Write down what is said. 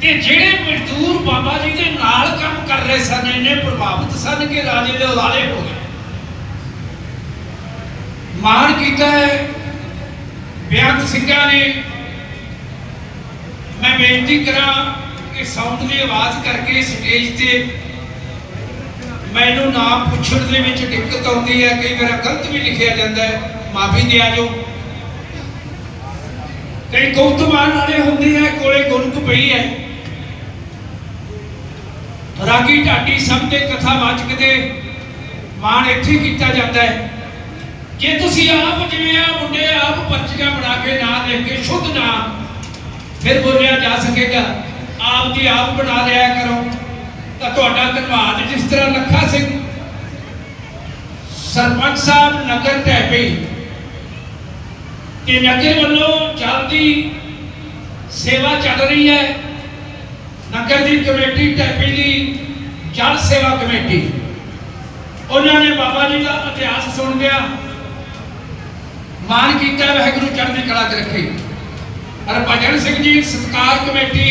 ਕਿ ਜਿਹੜੇ ਮਜ਼ਦੂਰ ਬਾਬਾ ਜੀ ਦੇ ਨਾਲ ਕੰਮ ਕਰ ਰਹੇ ਸਨ, ਇੰਨੇ ਪ੍ਰਭਾਵਿਤ ਸਨ ਕਿ ਰਾਜੇ ਦੇ ਉਲਾਲੇ ਹੋ ਗਏ। ਮਾਣ ਕੀਤਾ ਹੈ। ਬੇਅੰਤ ਸਿੰਘਾਂ ਨੇ। ਮੈਂ ਬੇਨਤੀ ਕਰਾਂ ਕਿ ਸਾਊਂਡ ਦੀ ਆਵਾਜ਼ ਕਰਕੇ ਸਟੇਜ ਤੇ ਮੈਨੂੰ ਨਾਮ ਪੁੱਛਣ ਦੇ ਵਿੱਚ ਦਿੱਕਤ ਆਉਂਦੀ ਹੈ। ਕਈ ਵਾਰ ਗਲਤ ਵੀ ਲਿਖਿਆ ਜਾਂਦਾ ਹੈ। ਮਾਫੀ ਦਿਆ ਜੋ। ਕਈ ਕੌਤਮਾਨ ਵਾਲੇ ਹੁੰਦੇ ਆ ਕੋਲੇ ਗੁਰਕ ਪਈ ਹੈ ਰਾਗੀ ਢਾਡੀ ਸਭ ਦੇ ਕਥਾਵਾਚਕ ਦੇ ਮਾਣ ਇੱਥੇ ਕੀਤਾ ਜਾਂਦਾ ਹੈ। ਜੇ ਤੁਸੀਂ ਆਪ ਜਿਵੇਂ ਆ ਮੁੰਡੇ ਆਪ ਪਰਚੀਆਂ ਬਣਾ ਕੇ ਨਾਂ ਲਿਖ ਕੇ ਸ਼ੁੱਧ ਨਾਮ ਫਿਰ ਬੋਲਿਆ ਜਾ ਸਕੇਗਾ, ਆਪ ਦੀ ਆਪ ਬਣਾ ਲਿਆ ਕਰੋ। ਤਾਂ ਤੁਹਾਡਾ ਧੰਨਵਾਦ। ਜਿਸ ਤਰ੍ਹਾਂ ਲੱਖਾ ਸਿੰਘ ਸਰਪੰਚ ਸਾਹਿਬ ਨਗਰ ਟੈਪੀ ਤੇ ਨਗਰ ਵੱਲੋਂ ਚੱਲਦੀ ਸੇਵਾ ਚੱਲ ਰਹੀ ਹੈ। ਨਗਰ ਦੀ ਕਮੇਟੀ ਟੈਪੀ ਦੀ ਜਲ ਸੇਵਾ ਕਮੇਟੀ। ਉਹਨਾਂ ਨੇ ਬਾਬਾ ਜੀ ਦਾ ਇਤਿਹਾਸ ਸੁਣ ਲਿਆ। ਮਾਨ ਕੀਤਾ, ਵਾਹਿਗੁਰੂ ਚੜ੍ਹਦੀ ਕਲਾ ਚ ਰੱਖੇ। ਹਰਭਜਨ ਸਿੰਘ ਜੀ, ਸਤਕਾਰ ਕਮੇਟੀ